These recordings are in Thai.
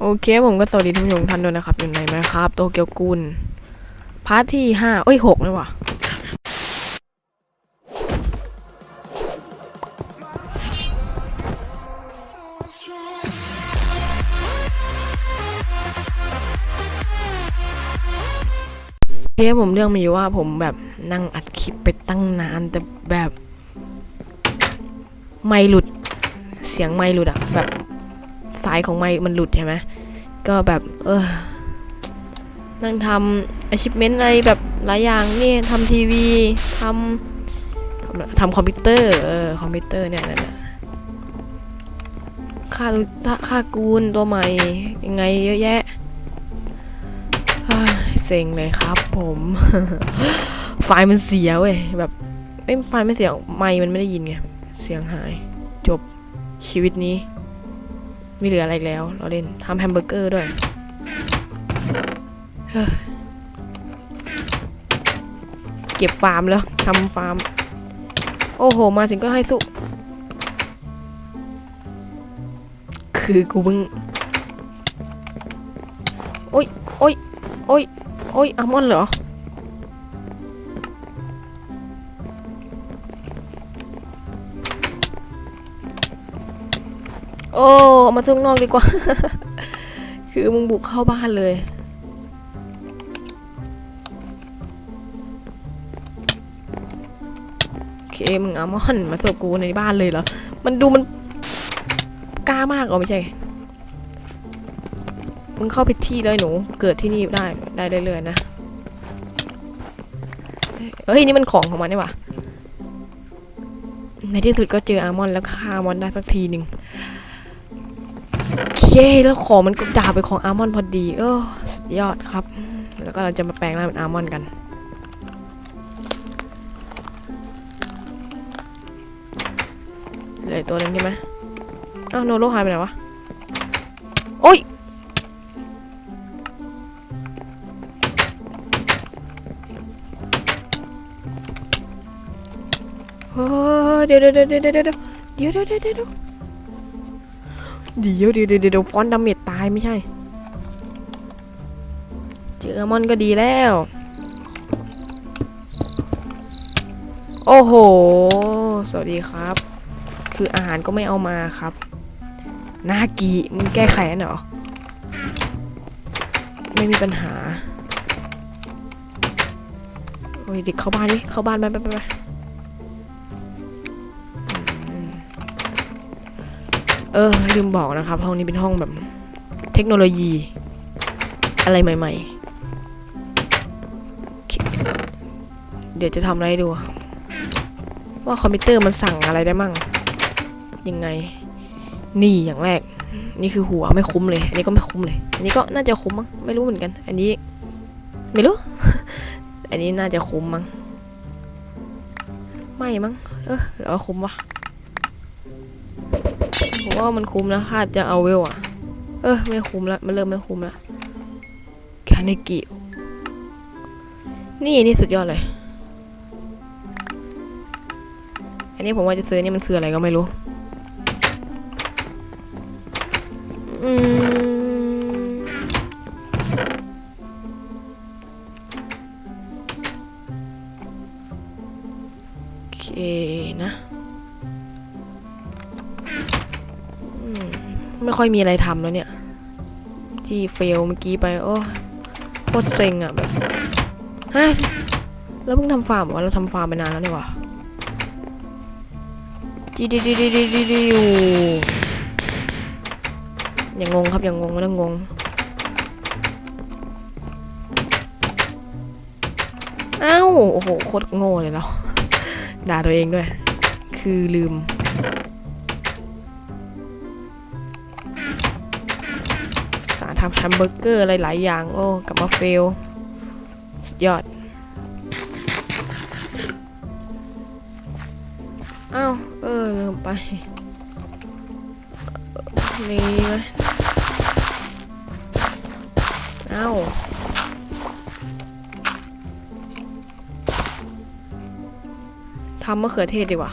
โอเคผมก็สวัสดีทุกผู้ชมท่านด้วยนะครับ อยู่ในไหมครับโตเกียวกุลพาร์ทที่ห้าเอ้ยหกเลยว่ะโอเคผมเรื่องมีอยู่ว่าผมแบบนั่งอัดคลิปไปตั้งนานแต่แบบ ไม่หลุดเสียงไม่หลุดอะแบบ สายของไม่มันหลุดใช่ไหมก็แบบเออนั่งทำ achievement อะไรแบบหลายอย่างนี่ทำทีวีทำทำคอมพิวเตอร์เออคอมพิวเตอร์เนี่ยนั่นน่ะค่าค่ากูลตัวใหม่ยังไงเยอะแยะเฮ้ยเซ็งเลยครับผม ไฟล์มันเสียเว้ยแบบไม่ไฟล์ไม่เสีย ไม่มันไม่ได้ยินไง เสียงหาย จบชีวิตนี้ ไม่เหลืออะไรแล้ว เราเล่นทำแฮมเบอร์เกอร์ด้วยเก็บฟาร์มแล้วทำฟาร์ม โอ้โห มาถึงก็ให้สุ คือกูเพิ่งโอ้ยโอ้ยโอ้ยโอ้ยอัลมอนเหรอ โอ้ เอามาทุ่งนอกดีกว่า คือมึงบุกเข้าบ้านเลย โอเค มึงเอามอนมาสิร์ฟกูในบ้านเลยเหรอ มันดูมันกล้ามากเหรอไม่ใช่ มึงเข้าไปที่เลยหนู เกิดที่นี่ได้ได้เรื่อยๆนะ เฮ้ย นี่มันของของมันนี่หว่าในที่สุดก็เจออาร์มอนแล้วฆ่ามอนได้สักทีหนึ่ง เคแล้วของมันก็ดาบไปนของอาร์มอนพอดี เออสุดยอดครับ แล้วก็เราจะมาแปลงร่างเป็นอาร์มอนกัน เหลยตัวหนึงใช่ไหมอ้าวโนโรหายไปไหนวะ โอ้ยเฮ้ยเดี๋ยวเดี๋ยวเดี๋ยวเดี๋ยวเดี๋ยวเดี๋ยวเดี๋ยวเดี๋ยว เดี๋ยวเดี๋ยวเดี๋ยวเดียวฟอนดาเมจตายไม่ใช่ เจอมอนก็ดีแล้ว โอ้โห สวัสดีครับ คืออาหารก็ไม่เอามาครับ นากีมึงแก้ไขอันเหรอ ไม่มีปัญหา โอ้ยเด็กเข้าบ้านดิเข้าบ้านไปไปไป เออลืมบอกนะครับ ห้องนี้เป็นห้องแบบเทคโนโลยี อะไรใหม่ ๆ เดี๋ยวจะทำอะไรดูว่าคอมพิวเตอร์มันสั่งอะไรได้มั่ง ยังไง นี่อย่างแรก นี่คือหัวไม่คุ้มเลย อันนี้ก็ไม่คุ้มเลย อันนี้ก็น่าจะคุ้มมั้งไม่รู้เหมือนกัน อันนี้ ไม่รู้ อันนี้น่าจะคุ้มมั้งไม่มั้งเออหรือว่าคุ้มวะ ว่ามันคุ้มนะค่าจะเอาเวลอะเออไม่คุ้มละมันเริ่มไม่คุ้มละคาเนกินี่นี่สุดยอดเลย อันนี้ผมว่าจะซื้อนี่มันคืออะไรก็ไม่รู้ อืม ค่อยมีอะไรทำแล้วเนี่ย ที่เฟลเมื่อกี้ไปโอ้โคตรเซ็งอะแบบฮะแล้วเพิ่งทำฟาร์มวะเราทำฟาร์มไปนานแล้วเนี่หวะจีดีดีดีดีดีดีอยู่อย่างงงครับอย่างงงไม่ต้องงงอ้าวโอ้โหโคตรโง่เลยเราด่าตัวเองด้วย คือลืม ทำแฮมเบอร์เกอร์อะไรหลายอย่าง โอ้กลับมาเฟล สุดยอด อ้าว เออลืมไป นี่ไหมอ้าวทำมะเขือเทศดีกว่า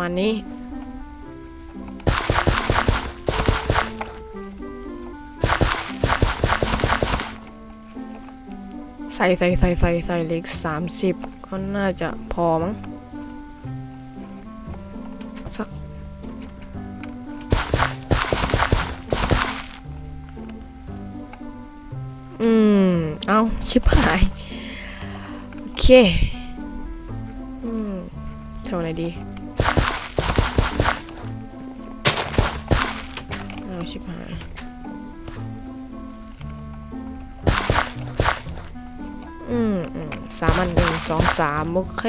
มาณนี้ใส่ใส่ใส่ใส่ใส่เล็กสามสิบก็น่าจะพอมั้งสักอืม เอาชิบหาย โอเค อืมเท่าไหนดี ชิบหายอืมอืมสามอันหนึ่งสองสามโอเค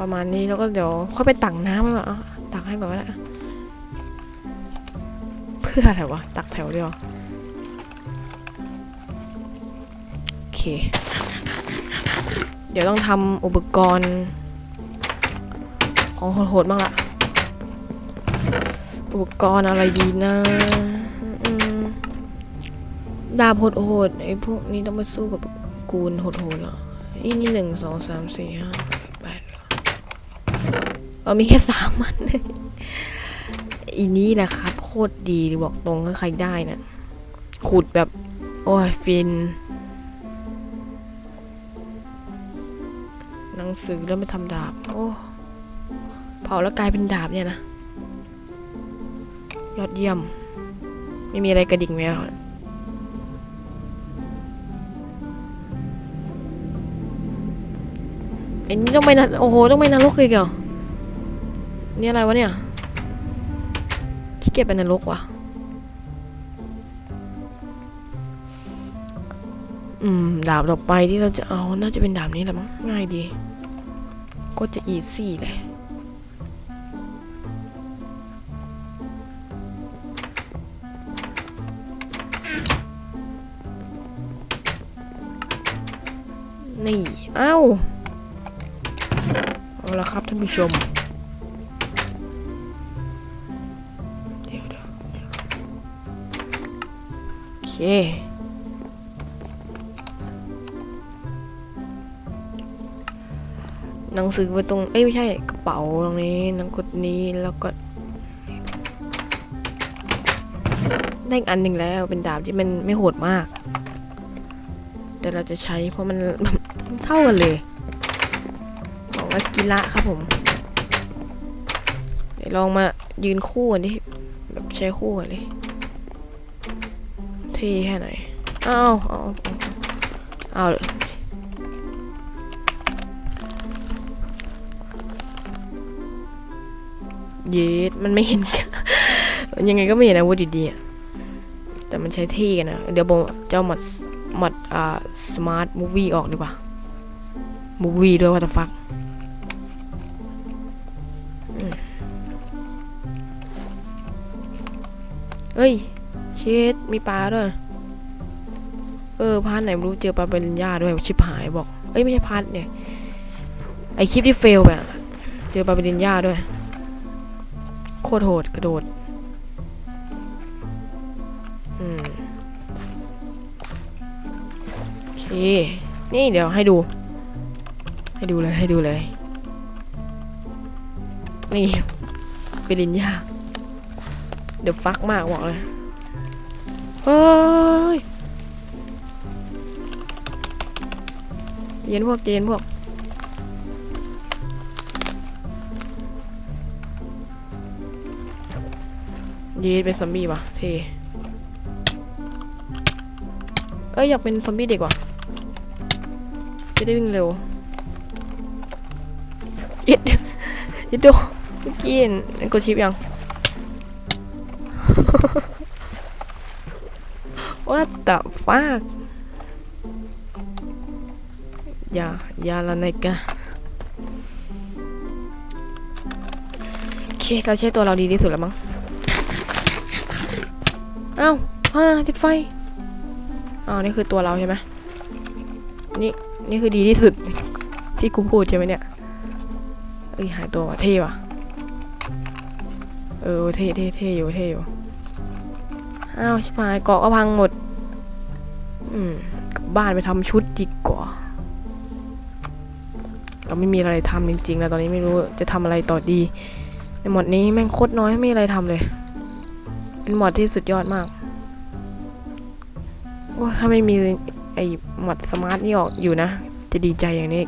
ประมาณนี้แล้วก็เดี๋ยวค่อยไปตักน้ำดีกว่าเอาตักให้ก่อนก็ได้เพื่ออะไรวะ ตักแถวเดียวโอเค เดี๋ยวต้องทำอุปกรณ์ ของโหดๆบ้างละอุปกรณ์อะไรดีนะดาบโหดๆไอ้พวกนี้ต้องไปสู้กับกูนโหดๆเหรออีนี่หนึ่งสองสามสี่ห้าแปดเรามีแค่สามมันอีนี้แหละครับ โคตรดีบอกตรงถ้าใครได้นะขุดแบบ โอ้ย ฟิน หนังสือแล้วไม่ทำดาบ โอ้ เผาแล้วกลายเป็นดาบเนี่ยนะ ยอดเยี่ยม ไม่มีอะไรกระดิ่งแมวไอ้นี่ต้องไปนะโอ้โห ต้องไปนรกอีกเหรอนี่อะไรวะเนี่ยขี้เกียจไปนรกว่ะ อืม ดาบต่อไปที่เราจะเอา น่าจะเป็นดาบนี้แหละมั้ง ง่ายดี ก็จะอีซี่เลย นี่ เอ้า เอาละครับท่านผู้ชม เดี๋ยวโอเคหนังสือไว้ตรง เอ้ยไม่ใช่กระเป๋าตรงนี้หนังกดนี้แล้วก็ ได้อันหนึ่งแล้วเป็นดาบที่มันไม่โหดมาก แต่เราจะใช้เพราะมัน เท่ากันเลยของอากิระครับผมเดี๋ยวลองมายืนคู่กันดิแบบใช้คู่กันดิเท่แค่ไหนเอาเอาเอาเอาเลยเยดมันไม่เห็น ยังไงก็ไม่เห็นอาวุธดีๆอะแต่มันใช้เท่กันนะ เดี๋ยวผมจะเอาหมัดหมัดอ่าสมาร์ทมูวี่ออกดีกว่า มูวีด้วยว่าจะฟักเอ้ย เชดมีปลาด้วย เออ พาร์ทไหนไม่รู้เจอปลาเบลินยาด้วย ชิบหายบอก เอ้ย ไม่ใช่พาร์ทเนี่ย ไอคลิปที่เฟลแบบ เจอปลาเบลินยาด้วย โคตรโหดกระโดด อืม โอเค นี่เดี๋ยวให้ดู ให้ดูเลยให้ดูเลย นี่ปริญญาเดี๋ยวฟักมากบอกเลยเฮ้ยเย็นพวกเย็นพวกเย็นเป็นซอมบี้ปะเท่เอ้ยอยากเป็นซอมบี้เด็กว่ะจะได้วิ่งเร็ว ยิดยิดดูเมื่อกี้เห็นกดชิปยัง What the fuck อย่ายาละนายกะโอเค เราใช้ตัวเราดีที่สุดแล้วมั้ง เอ้าอ่าติดไฟอ้าวนี่คือตัวเราใช่ไหมนี่ นี่คือดีที่สุด ที่กูพูดใช่ไหมเนี่ย เอ้ยหายตัวว่ะเท่ว่ะ เออเท่เท่เท่อยู่เท่อยู่ อ้าวชิบหายเกาะก็พังหมด อืมกลับบ้านไปทำชุดดีกว่า เราไม่มีอะไรทำจริงๆแล้วตอนนี้ไม่รู้จะทำอะไรต่อดี ในหมดนี้แม่งโคตรน้อยไม่มีอะไรทำเลย เป็นหมดที่สุดยอดมากโอ้ยถ้าไม่มีไอ้หมดสมาร์ทนี่ออกอยู่นะ จะดีใจอย่างนี้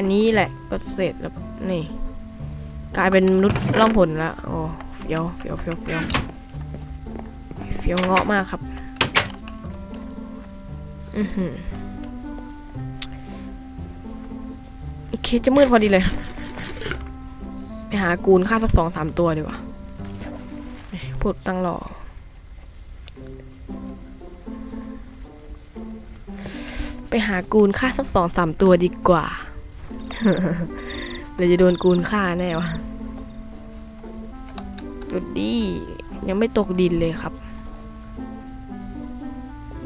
ค่นี้แหละก็เสร็จแล้วนี่ กลายเป็นมนุษย์ล่องผลละโอ้เฟี้ยวเฟี้ยวเฟี้ยวเฟี้ยวเฟี้ยวเงาะมากครับ อือหือโอเคจะมืดพอดีเลย ไปหากูนฆ่าสักสองสามตัวดีกว่าพูดตั้งรอไปหากูนฆ่าสักสองสามตัวดีกว่า เลยจะโดนกูนฆ่าแน่วะดูดียังไม่ตกดินเลยครับ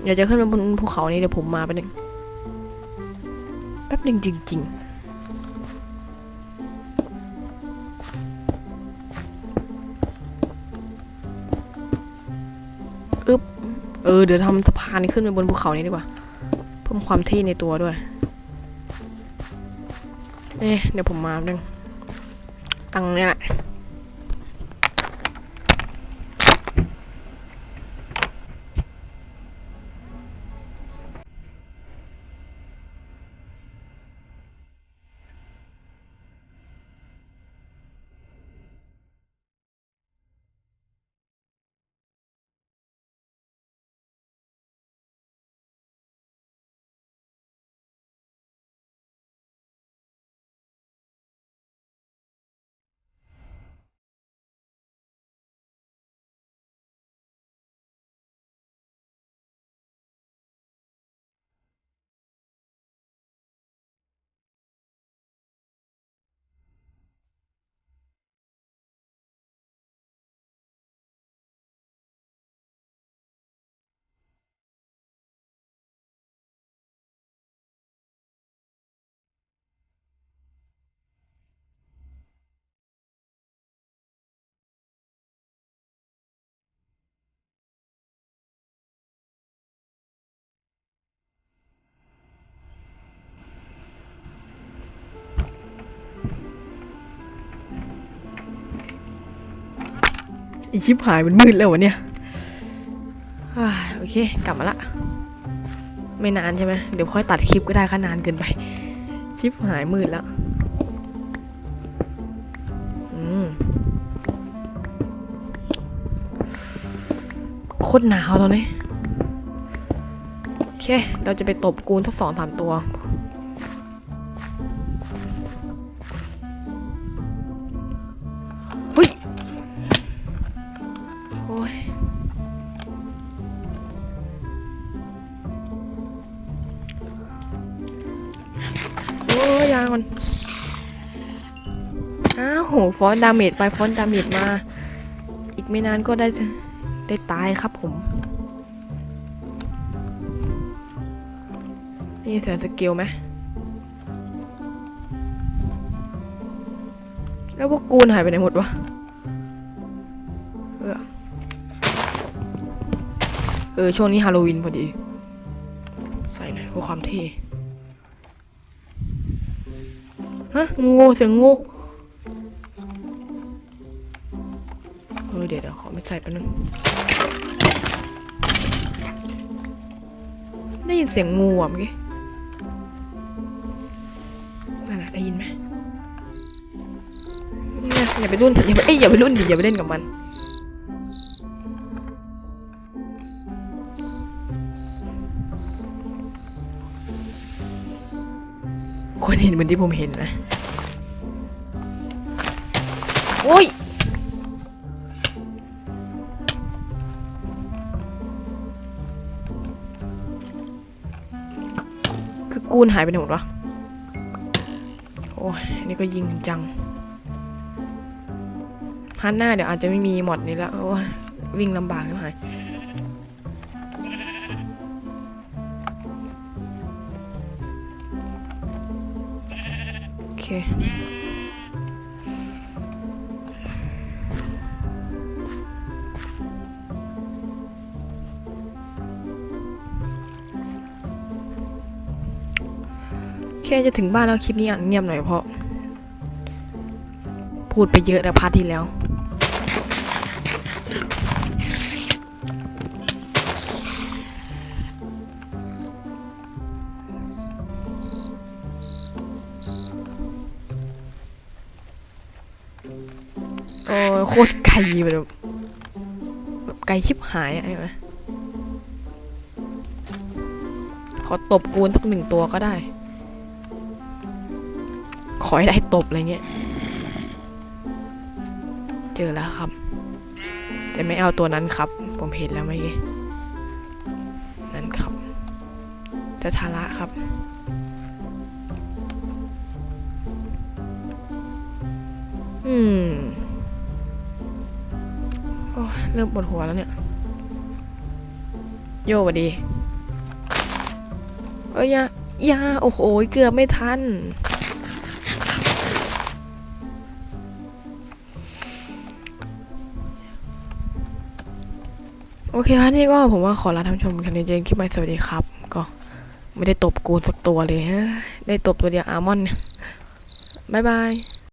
อยากจะขึ้นมาบนภูเขานี้เดี๋ยวผมมาแป๊บนึงแป๊บนึงจริงๆอึ๊บเออ เดี๋ยวทำสะพานขึ้นไปบนภูเขานี้ดีกว่า เพิ่มความเท่ในตัวด้วย เอ๊ะเดี๋ยวผมมาดึงตังเนี่ยแหละ อีชิบหายมันมืดแล้ววะเนี่ยโอเค กลับมาละ ไม่นานใช่ไหมเดี๋ยวค่อยตัดคลิปก็ได้ค่ะนานเกินไป ชิปหายมืดแล้วอืมโคตรหนาวตอนนี้ โอเค เราจะไปตบกูนสักสองสามตัว ก่อนอ้าวโหฟอนดาเมจไปฟอนดาเมจมา อีกไม่นานก็ได้ได้ตายครับผม นี่เสียสกิลไหมแล้วพวกกูนหายไปไหนหมดวะเออเออช่วงนี้ฮาโลวีนพอดี ใส่หน่อยเพื่อความเท่ ฮะงูเสียงงูเออเดี๋ยวเดี๋ยวขอไม่ใส่แป๊บนึงได้ยินเสียงงูอะเมื่อกี้นั่นแหละได้ยินไหมเนี่ยอย่าไปรุ่นอย่าไปเอ้ยอย่าไปรุ่นดิอย่าไปเล่นกับมัน คนเห็นเหมือนที่ผมเห็นนะโอ้ยคือกูนหายไปไหนหมดวะ โอ้ยอันนี่ก็ยิงจังฮันหน้าเดี๋ยวอาจจะไม่มีหมดนี้แล้วโอ้ยวิ่งลำบากไม่หาย แค่จะถึงบ้านแล้วคลิปนี้อ่านเงียบหน่อยเพราะ พูดไปเยอะแล้วพาร์ทที่แล้ว อ้ยโคตรไกลแบบแบบไกลชิบหายอะไอ้ไหมขอตบกูนสักหนึ่งตัวก็ได้ ขอให้ได้ตบอะไรเงี้ย เจอแล้วครับ แต่ไม่เอาตัวนั้นครับ ผมเห็นแล้วเมื่อกี้นั่นครับ จะทาระครับอืม เริ่มปวดหัวแล้วเนี่ย โยสวัสดี เอ้ยยายาโอ้โห เกือบไม่ทัน โอเคครับนี่ก็ผมว่าขอลาท่านชมกันในเจนคลิปใหม่สวัสดีครับ ก็ไม่ได้ตบกูนสักตัวเลยฮะ ได้ตบตัวเดียวอาร์มอน บ๊ายบาย